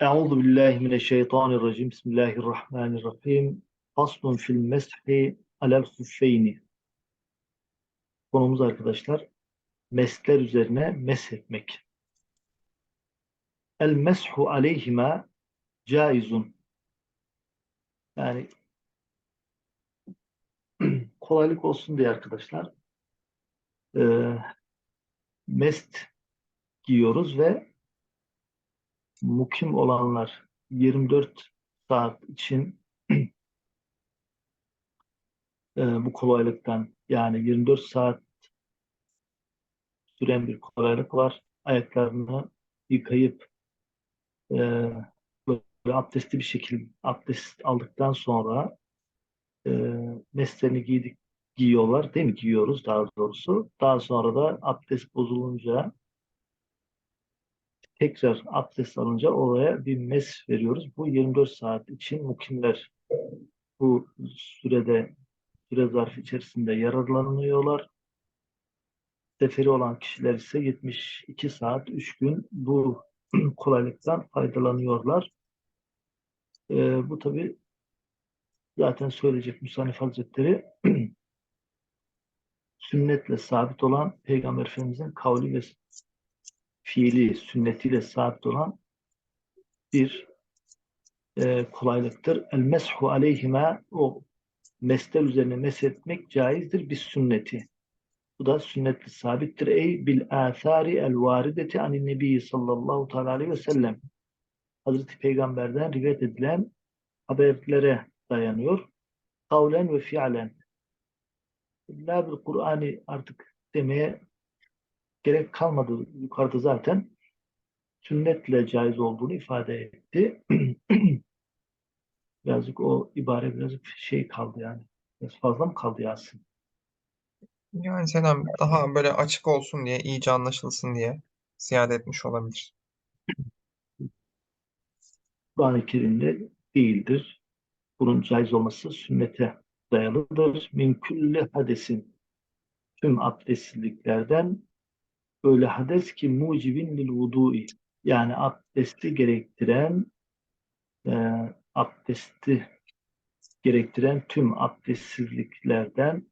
Euzu billahi mineşşeytanirracim. Bismillahirrahmanirrahim. Faslun fil meshi alel huffeyni. Konumuz arkadaşlar mesler üzerine meshetmek. El meshu aleyhima caizun. Yani kolaylık olsun diye arkadaşlar e, mest giyiyoruz ve mukim olanlar 24 saat için e, bu kolaylıktan yani 24 saat süren bir kolaylık var. Ayaklarını yıkayıp e, böyle abdestli bir şekilde abdest aldıktan sonra e, meslerini giydik, giyiyorlar değil mi? Giyiyoruz daha doğrusu. Daha sonra da abdest bozulunca tekrar abdest alınca oraya bir mes veriyoruz. Bu 24 saat için mukimler bu sürede süre zarfı içerisinde yararlanıyorlar. Seferi olan kişiler ise 72 saat 3 gün bu kolaylıktan faydalanıyorlar. Ee, bu tabi zaten söyleyecek Musannif Hazretleri sünnetle sabit olan Peygamber Efendimiz'in kavli ve fiili, sünnetiyle sabit olan bir e, kolaylıktır. El meshu aleyhime o mesler üzerine meshetmek caizdir bir sünneti. Bu da sünnetli sabittir. Ey bil âthâri el varideti anin nebi sallallahu teala aleyhi ve sellem. Hazreti Peygamber'den rivayet edilen haberlere dayanıyor. Kavlen ve fiilen. La bil Kur'an'ı artık demeye gerek kalmadı. Yukarıda zaten sünnetle caiz olduğunu ifade etti. birazcık o ibare birazcık şey kaldı yani. Biraz fazla mı kaldı Yasin? Yani Selam daha böyle açık olsun diye, iyice anlaşılsın diye ziyade etmiş olabilir. Kur'an-ı Kerim'de değildir. Bunun caiz olması sünnete dayalıdır. Min külli hadesin tüm abdestsizliklerden öyle hades ki mucibin lil vudu'i yani abdesti gerektiren e, abdesti gerektiren tüm abdestsizliklerden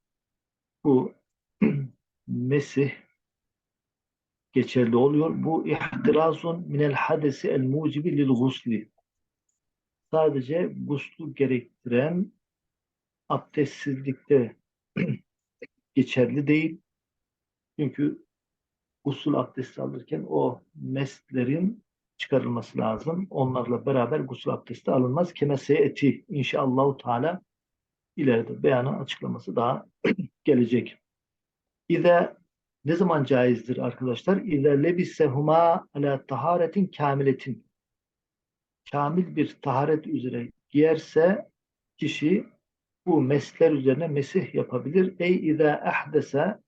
bu mesih geçerli oluyor. Bu ihtirazun minel hadesi el mucibi lil gusli. Sadece guslu gerektiren abdestsizlikte geçerli değil. Çünkü usul abdesti alırken o meslerin çıkarılması lazım. Onlarla beraber gusül abdesti alınmaz. Kemese eti inşallahu teala ileride beyanın açıklaması daha gelecek. İze ne zaman caizdir arkadaşlar? İze lebissehuma ala taharetin kamiletin. Kamil bir taharet üzere giyerse kişi bu mesler üzerine mesih yapabilir. Ey ize ahdese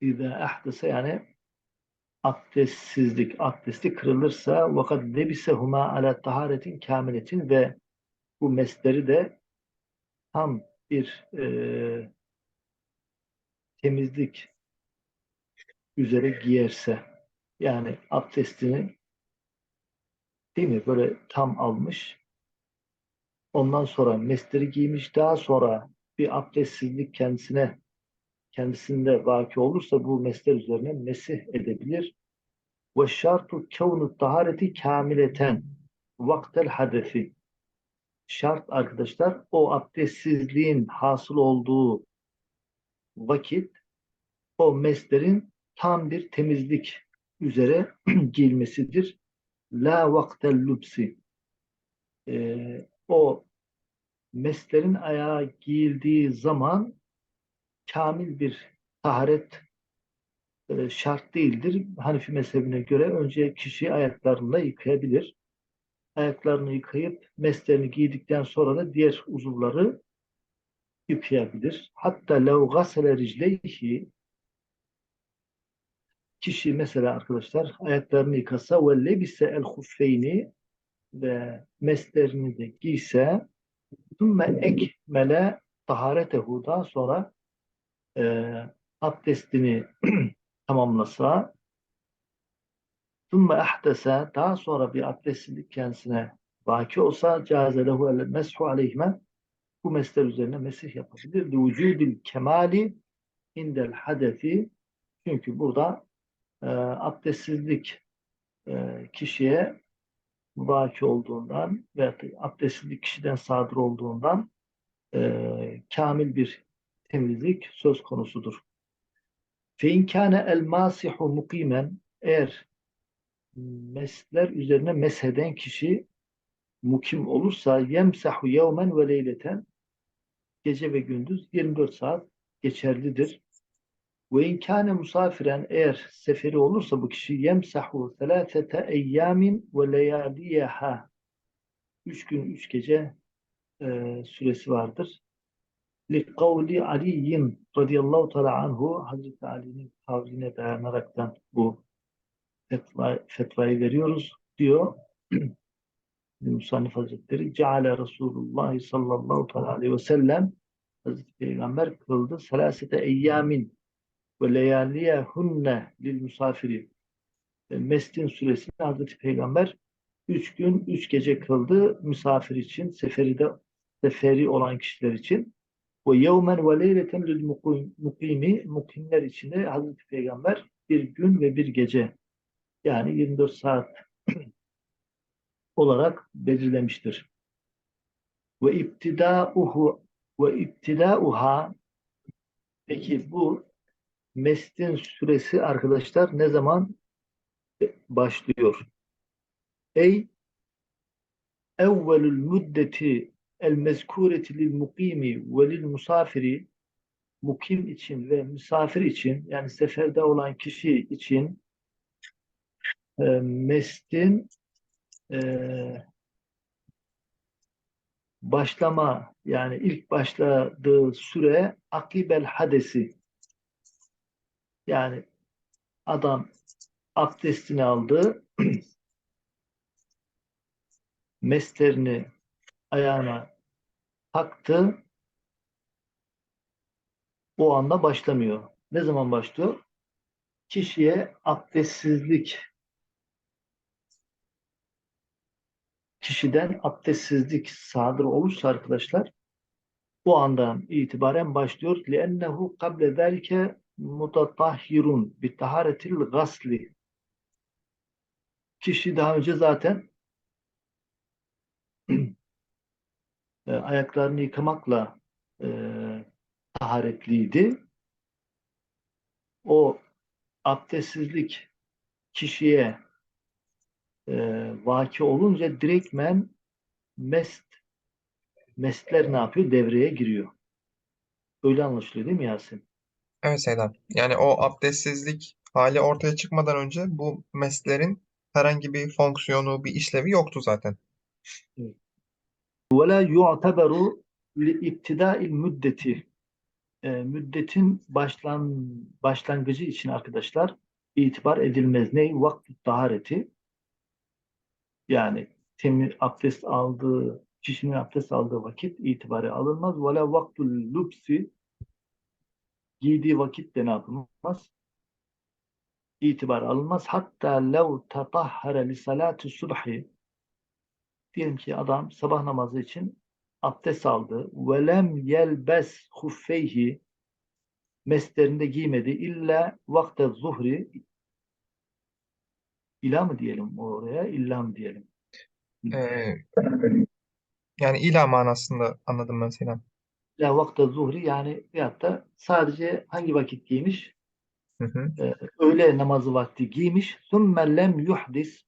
İzâ ahdese yani abdestsizlik, abdesti kırılırsa vakat lebisehuma ala taharetin kamiletin ve bu mesleri de tam bir e, temizlik üzere giyerse yani abdestini değil mi? Böyle tam almış. Ondan sonra mesleri giymiş. Daha sonra bir abdestsizlik kendisine kendisinde vaki olursa bu mesler üzerine mesih edebilir. Ve şartu kevnu tahareti kamileten vaktel hadefi. Şart arkadaşlar o abdestsizliğin hasıl olduğu vakit o meslerin tam bir temizlik üzere giyilmesidir. La vaktel lübsi. Ee, o meslerin ayağa giyildiği zaman kamil bir taharet e, şart değildir. Hanifi mezhebine göre önce kişi ayaklarını yıkayabilir. Ayaklarını yıkayıp meslerini giydikten sonra da diğer uzuvları yıkayabilir. Hatta lev gasele ricleyhi kişi mesela arkadaşlar ayaklarını yıkasa ve lebise el huffeyni ve meslerini de giyse thumme ekmele taharetehu daha sonra e, abdestini tamamlasa ثُمَّ اَحْدَسَ Daha sonra bir abdestsizlik kendisine vaki olsa caze lehu el meshu aleyhime bu mesler üzerine mesih yapabilir. Vücudil kemali indel hadefi çünkü burada e, abdestsizlik e, kişiye vaki olduğundan veya da abdestsizlik kişiden sadır olduğundan e, kamil bir temizlik söz konusudur. Fe kâne el masihu mukimen eğer mesler üzerine mesheden kişi mukim olursa yemsahu yevmen ve leyleten gece ve gündüz 24 saat geçerlidir. Ve inkâne musafiren eğer seferi olursa bu kişi yemsahu selâfete eyyamin ve leyâliyeha üç gün üç gece e, süresi vardır. Li kavli Ali'yin radıyallahu teala anhu Hazreti Ali'nin kavline dayanaraktan bu fetva, fetvayı veriyoruz diyor. Musannif Hazretleri Ceale Resulullah sallallahu aleyhi ve sellem Hazreti Peygamber kıldı. Selasete eyyamin ve leyaliyehunne lil musafiri. Mestin suresini Hazreti Peygamber üç gün, üç gece kıldı misafir için, seferi de seferi olan kişiler için. Ve yevmen ve leyleten lil mukim- mukimi, mukimler için de Hazreti Peygamber bir gün ve bir gece yani 24 saat olarak belirlemiştir. Ve iptidauhu ve iptidauha peki bu mestin süresi arkadaşlar ne zaman başlıyor? Ey evvelül müddeti el mezkureti lil mukimi ve lil musafiri mukim için ve misafir için yani seferde olan kişi için e, mestin e, başlama yani ilk başladığı süre akibel hadesi. Yani adam abdestini aldı meslerini ayağına taktı o anda başlamıyor. Ne zaman başlıyor? Kişiye abdestsizlik kişiden abdestsizlik sadır olursa arkadaşlar o andan itibaren başlıyor. لِأَنَّهُ قَبْلَ ذَلِكَ مُتَطَهِّرٌ بِتَهَارَةِ الْغَسْلِ Kişi daha önce zaten e, ayaklarını yıkamakla e, taharetliydi. O abdestsizlik kişiye e, vaki olunca direktmen mest mestler ne yapıyor? Devreye giriyor. Öyle anlaşılıyor değil mi Yasin? Evet Seydam. Yani o abdestsizlik hali ortaya çıkmadan önce bu meslerin herhangi bir fonksiyonu, bir işlevi yoktu zaten. Ve la yu'teberu li iptidail müddeti e, müddetin başlan, başlangıcı için arkadaşlar itibar edilmez. Ney? Vakti tahareti yani temiz abdest aldığı, kişinin abdest aldığı vakit itibare alınmaz. Vela vaktul lubsi giydiği vakit de ne yapılmaz? İtibar alınmaz. Hatta lev tatahhare li salati subhi diyelim ki adam sabah namazı için abdest aldı. Ve lem yelbes huffeyhi meslerinde giymedi. İlla vakte zuhri ila mı diyelim oraya? İlla mı diyelim? Ee, yani ila manasında anladım ben Seydam. İlla vakte zuhri yani veyahut da sadece hangi vakit giymiş? Hı hı. Ee, öğle namazı vakti giymiş. Sümme lem yuhdis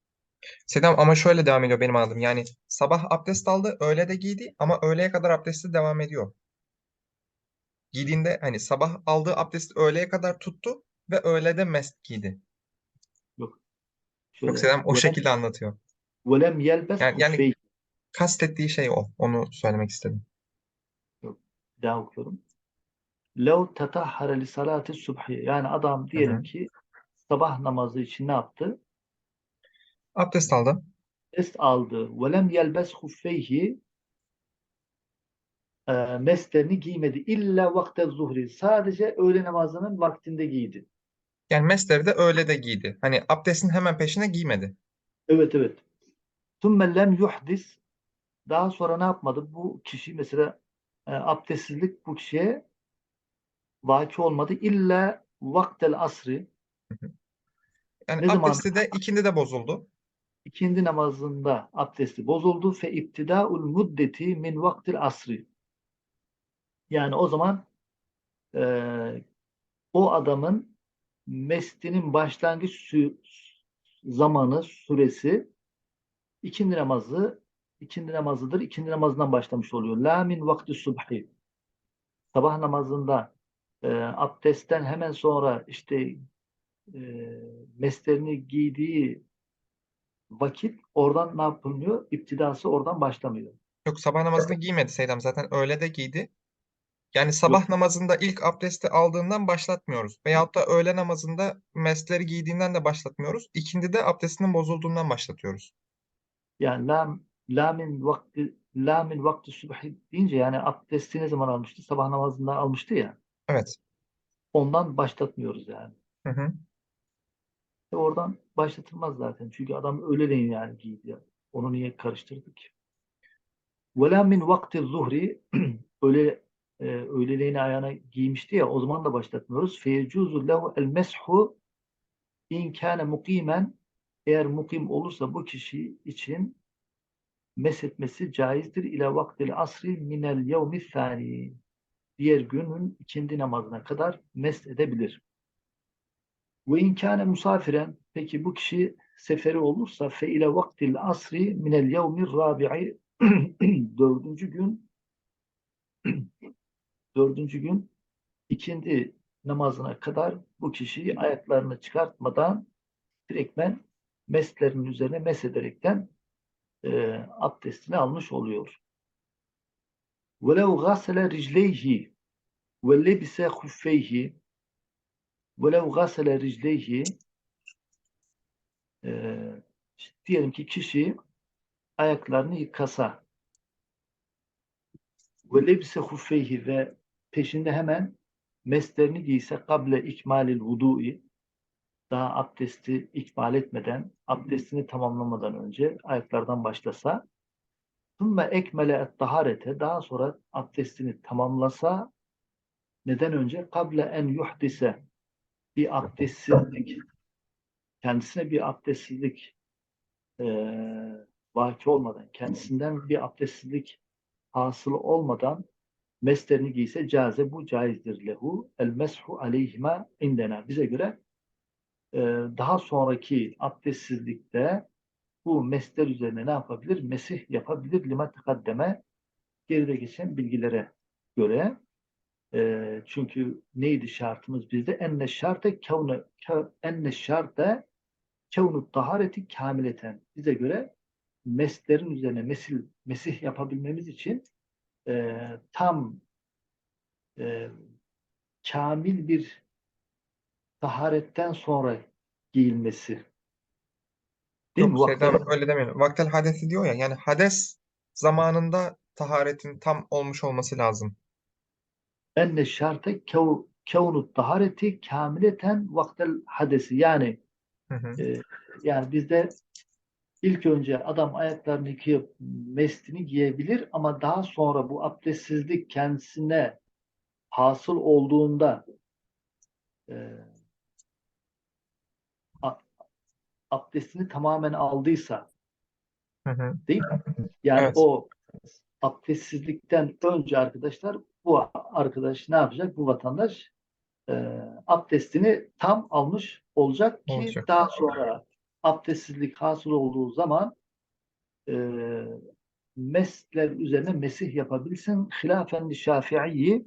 Seydam ama şöyle devam ediyor benim anladığım. Yani sabah abdest aldı, öğle de giydi ama öğleye kadar abdesti devam ediyor. Giydiğinde hani sabah aldığı abdesti öğleye kadar tuttu ve öğlede mest giydi. şöyle Yok Seydam o ve lem- şekilde anlatıyor. ve lem yelbes Yani- yani- huffeyhi Kastettiği şey o. Onu söylemek istedim. daha okuyorum. Lev tetahhara li salati subhi. Yani adam diyelim hı. ki sabah namazı için ne yaptı? Abdest aldı. Abdest aldı. Ve lem yelbes huffeyhi e, meslerini giymedi. İlla vakte zuhri. Sadece öğle namazının vaktinde giydi. Yani mesleri de öyle de giydi. Hani abdestin hemen peşine giymedi. Evet evet. ثُمَّ lem yuhdis daha sonra ne yapmadı? Bu kişi mesela e, abdestsizlik bu kişiye vaki olmadı. İlla vaktel asri Yani Ne zaman? abdesti de ikindi de bozuldu. İkindi namazında abdesti bozuldu. Fe iptidaul muddeti min vaktil asri. Yani o zaman e, o adamın mestinin başlangıç sü- zamanı, süresi ikindi namazı ikindi namazıdır. İkindi namazından başlamış oluyor. La min vakti subhi. Sabah namazında e, abdestten hemen sonra işte e, meslerini giydiği vakit oradan ne yapılıyor? İptidası oradan başlamıyor. Yok sabah namazını giymedi Seydam zaten öğle de giydi. Yani sabah namazında ilk abdesti aldığından başlatmıyoruz. Veyahut da öğle namazında mesleri giydiğinden de başlatmıyoruz. İkindi de abdestinin bozulduğundan başlatıyoruz. Yani la, la min vakti la min vakti subhi deyince yani abdesti ne zaman almıştı? Sabah namazında almıştı ya. Evet. Ondan başlatmıyoruz yani. Hı hı. E oradan başlatılmaz zaten. Çünkü adam öğleleyin yani giydi. Onu niye karıştırdık? Vela min vakti zuhri öyle e, öğleleyin ayağına giymişti ya o zaman da başlatmıyoruz. Lehu el meshu in kâne mukimen eğer mukim olursa bu kişi için meshetmesi caizdir ile vaktil asri minel yevmi thani diğer günün ikindi namazına kadar mes edebilir. Ve inkâne musafiren peki bu kişi seferi olursa fe ile vaktil asri minel yevmi rabi'i dördüncü gün dördüncü gün ikindi namazına kadar bu kişi ayaklarını çıkartmadan direktmen meslerinin üzerine mesederekten e, abdestini almış oluyor. وَلَوْ غَسَلَ رِجْلَيْهِ وَلَبِسَ خُفَّيْهِ velev gasele ricleyhi e, diyelim ki kişi ayaklarını yıkasa. Ve lebise huffeyhi ve peşinde hemen meslerini giyse kable ikmalil vudu'i daha abdesti ikmal etmeden, abdestini tamamlamadan önce ayaklardan başlasa Sümme ekmele et taharete daha sonra abdestini tamamlasa neden önce? Kable en yuhdise bir abdestsizlik kendisine bir abdestsizlik eee vaki olmadan, kendisinden bir abdestsizlik hasıl olmadan meslerini giyse caze bu caizdir lehu. El meshu aleyhima indena. Bize göre e, daha sonraki abdestsizlikte bu mesler üzerine ne yapabilir? Mesih yapabilir. Lima tekaddeme geride geçen bilgilere göre e, çünkü neydi şartımız bizde? Enne şarte kevne ke- enne şarte kevnu tahareti kamileten bize göre meslerin üzerine mesil, mesih yapabilmemiz için e, tam e, kamil bir taharetten sonra giyilmesi. Değil mi? Yok Vakti- Seydam öyle demiyor. Vaktel hadesi diyor ya yani hades zamanında taharetin tam olmuş olması lazım. Enne şarte kev, kevnu tahareti kamileten vaktel hadesi. Yani Hı hı. e, yani bizde ilk önce adam ayaklarını yıkayıp mestini giyebilir ama daha sonra bu abdestsizlik kendisine hasıl olduğunda e, abdestini tamamen aldıysa Hı hı. değil mi? Yani Evet. o abdestsizlikten önce arkadaşlar bu arkadaş ne yapacak? Bu vatandaş e, abdestini tam almış olacak ki Olacak. daha sonra abdestsizlik hasıl olduğu zaman e, mesler üzerine mesih yapabilsin. Hilafen Şafii'yi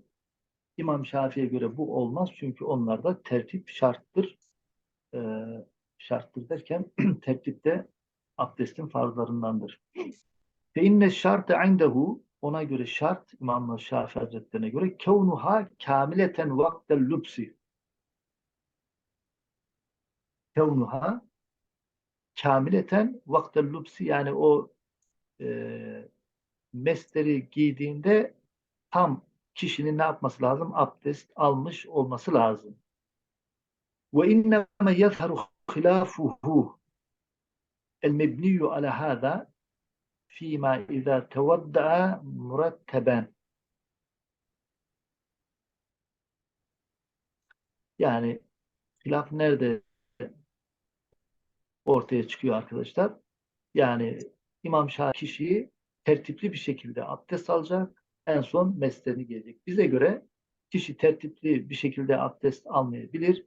İmam Şafii'ye göre bu olmaz. Çünkü onlarda tertip şarttır. E, şarttır derken tertipte abdestin farzlarındandır. Fe inne şarte indehu ona göre şart İmam Şafii Hazretlerine göre kevnuha kamileten vaktel lübsi kevnuha kamileten vaktel lübsi yani o e, mesteri giydiğinde tam kişinin ne yapması lazım? Abdest almış olması lazım. Ve inne inneme yezharu hilafuhu el mebniyu ala hada fîmâ izâ tevadda'a muratteben. Yani hilaf nerede ortaya çıkıyor arkadaşlar? Yani İmam Şah kişiyi tertipli bir şekilde abdest alacak, en son mesleğini gelecek. Bize göre kişi tertipli bir şekilde abdest almayabilir.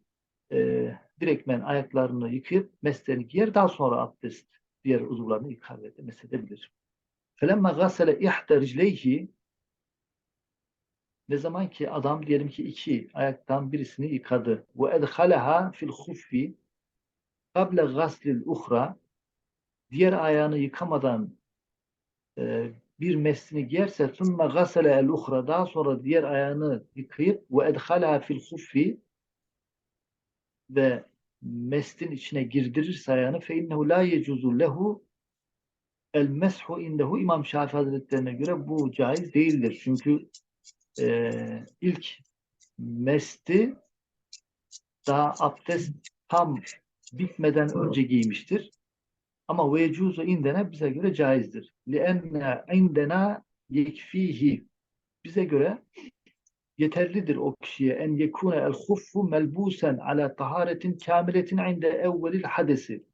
Ee, direktmen ayaklarını yıkayıp mesleğini giyer, daha sonra abdest diğer uzuvlarını ikame mesledebilir. Felemma gasele ihte ricleyhi ne zaman ki adam diyelim ki iki ayaktan birisini yıkadı. Ve edhaleha fil huffi kable gaslil uhra diğer ayağını yıkamadan e, bir mesini giyerse sümme gasele el daha sonra diğer ayağını yıkayıp ve edhaleha fil huffi ve mestin içine girdirirse ayağını fe innehu la yecuzu el meshu indehu İmam Şafii Hazretlerine göre bu caiz değildir. Çünkü e, ilk mesti daha abdest tam bitmeden önce giymiştir. Ama ve indene bize göre caizdir. Lienne indena yekfihi bize göre yeterlidir o kişiye en yekune el huffu melbusen ala taharetin kamiletin inde evvelil hadesi.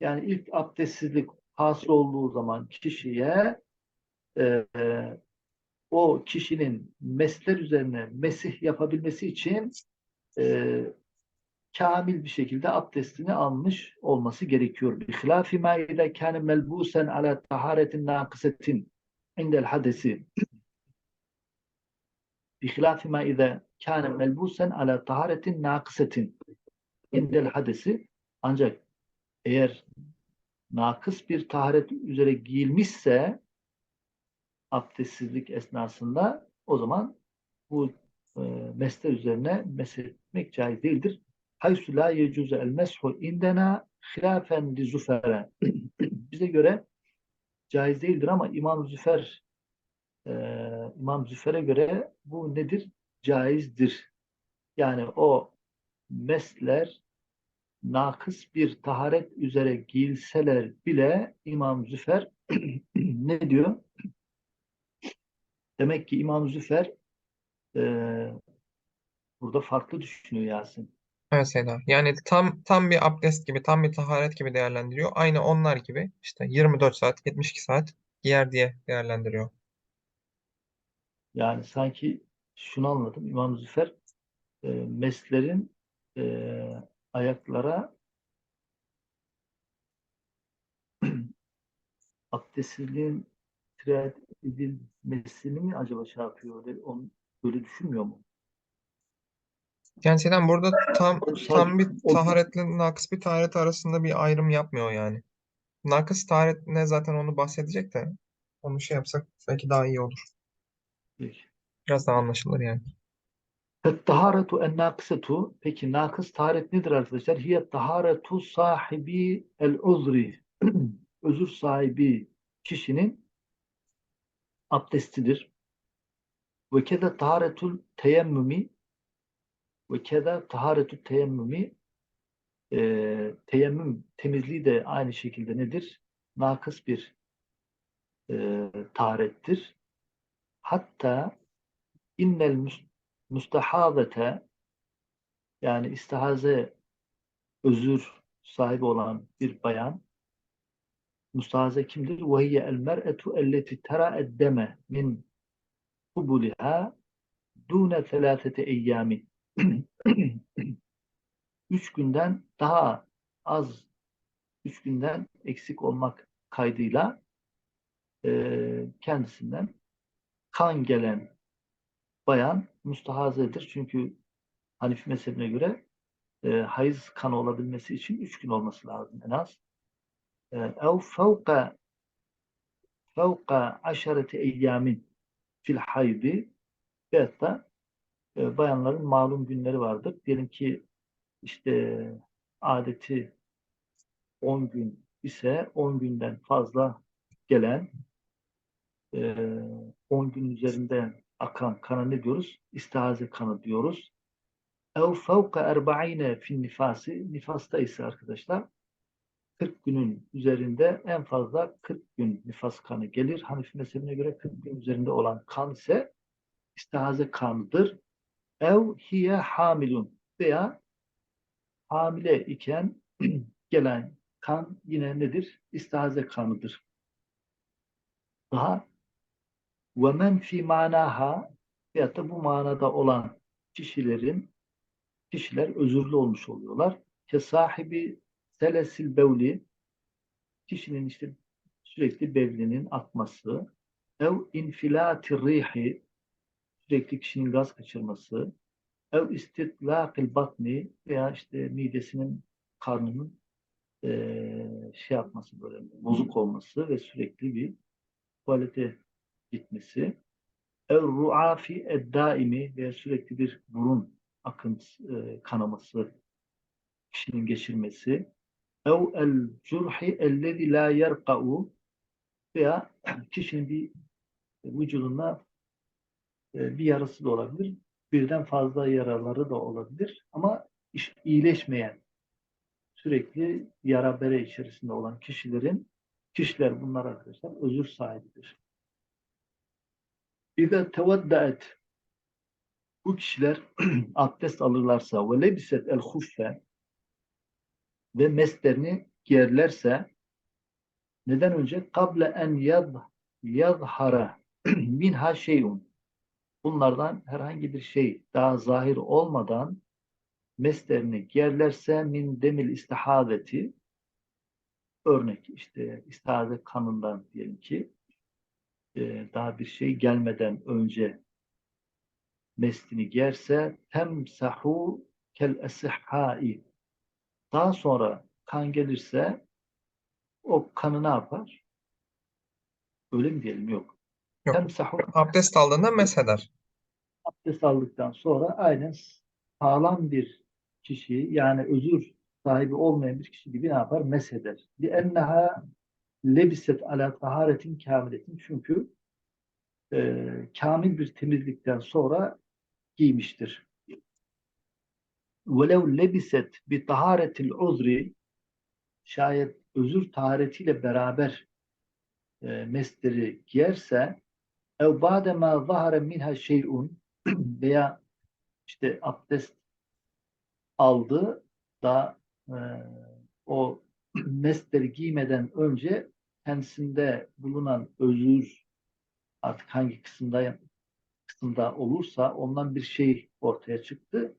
Yani ilk abdestsizlik hasıl olduğu zaman kişiye e, o kişinin mesler üzerine mesih yapabilmesi için e, kamil bir şekilde abdestini almış olması gerekiyor. Bi hilafi ma ida kana melbusen ala taharetin naqisatin indel hadesi. Bi hilafi ma ida kana melbusen ala taharetin naqisatin indel hadesi. Ancak eğer nakıs bir taharet üzere giyilmişse abdestsizlik esnasında o zaman bu e, mesler üzerine mesletmek caiz değildir. Haysu la yecuze el meshu indena hilafen li züfere. Bize göre caiz değildir ama İmam Züfer e, İmam Züfer'e göre bu nedir? Caizdir. Yani o mesler nakıs bir taharet üzere giyilseler bile İmam Züfer ne diyor? Demek ki İmam Züfer e, burada farklı düşünüyor Yasin. Evet Seyda. Yani tam tam bir abdest gibi, tam bir taharet gibi değerlendiriyor. Aynı onlar gibi işte 24 saat, 72 saat giyer diye değerlendiriyor. Yani sanki şunu anladım. İmam Züfer e, meslerin e, ayaklara abdestsizliğin tirat edilmesini mi acaba şey yapıyor? Onu, böyle düşünmüyor mu? Yani Seyda burada tam tam bir taharetle nakıs bir taharet arasında bir ayrım yapmıyor yani. Nakıs taharet ne zaten onu bahsedecek de onu şey yapsak belki daha iyi olur. Peki. Biraz daha anlaşılır yani. Taharetu en nakısetu peki nakıs taharet nedir arkadaşlar? Hiye taharetu sahibi el uzri özür sahibi kişinin abdestidir. Ve keda taharetul teyemmümi ve keda taharetul teyemmümi e, teyemmüm temizliği de aynı şekilde nedir? Nakıs bir e, taharettir. Hatta innel mus- mustahazete yani istihaze özür sahibi olan bir bayan mustahaze kimdir? El mer'etu elleti tera eddeme min kubuliha dune telâfete eyyamin üç günden daha az üç günden eksik olmak kaydıyla e, kendisinden kan gelen bayan mustahazedir. Çünkü Hanifi mezhebine göre e, hayız kanı olabilmesi için üç gün olması lazım en az. E, ev fevka fevka aşareti eyyamin fil haydi veyahut da e, bayanların malum günleri vardır. Diyelim ki işte adeti 10 gün ise 10 günden fazla gelen e, 10 gün üzerinden akan kana ne diyoruz? İstihaze kanı diyoruz. ev fevka erba'ine fin nifasi nifasta ise arkadaşlar 40 günün üzerinde en fazla 40 gün nifas kanı gelir. Hanifi mezhebine göre 40 gün üzerinde olan kan ise istihaze kanıdır. Ev hiye hamilun veya hamile iken gelen kan yine nedir? İstihaze kanıdır. Daha ve men fi manaha veyahut da bu manada olan kişilerin kişiler özürlü olmuş oluyorlar. Ke sahibi selesil bevli kişinin işte sürekli bevlinin akması ev infilatir rihi sürekli kişinin gaz kaçırması ev istitlaqil batni veya işte midesinin karnının eee, şey yapması böyle bozuk olması ve sürekli bir tuvalete gitmesi ruafi eddaimi veya sürekli bir burun akıntısı, eee, kanaması kişinin geçirmesi ev el curhi ellezi la yerka'u veya kişinin bir vücudunda e, bir yarası da olabilir. Birden fazla yaraları da olabilir. Ama iyileşmeyen sürekli yara bere içerisinde olan kişilerin kişiler bunlar arkadaşlar özür sahibidir. İza tevaddaet bu kişiler abdest alırlarsa ve lebiset el huffe ve meslerini giyerlerse neden önce? Kable en yad yadhara minha şeyun. Bunlardan herhangi bir şey daha zahir olmadan meslerini giyerlerse min demil istihadeti örnek işte istihade kanından diyelim ki e, daha bir şey gelmeden önce meslini gerse temsahu kel esihhai daha sonra kan gelirse o kanı ne yapar? Öyle mi diyelim? Yok. Yok. Temsahu abdest aldığında mesheder. Abdest aldıktan sonra aynen sağlam bir kişi yani özür sahibi olmayan bir kişi gibi ne yapar? Mesheder. Li enneha lebiset ala taharetin kamiletin çünkü e, kamil bir temizlikten sonra giymiştir. Velev lebiset bi taharetil uzri şayet özür taharetiyle beraber e, mesteri giyerse ev badema zahare minha şeyun veya işte abdest aldı da e, o mesteri giymeden önce kendisinde bulunan özür artık hangi kısımda kısımda olursa ondan bir şey ortaya çıktı.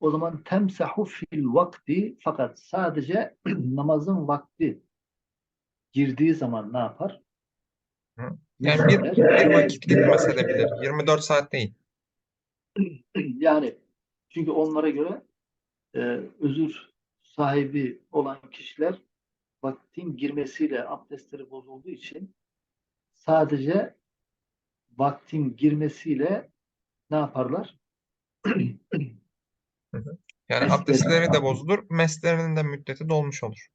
O zaman temsahu fil vakti fakat sadece namazın vakti girdiği zaman ne yapar? Yani bir, bir vakitlik mesedebilir. 24 saat değil. Yani çünkü onlara göre e, özür sahibi olan kişiler vaktin girmesiyle abdestleri bozulduğu için sadece vaktin girmesiyle ne yaparlar? Yani abdestleri de bozulur, meslerinin de müddeti dolmuş olur.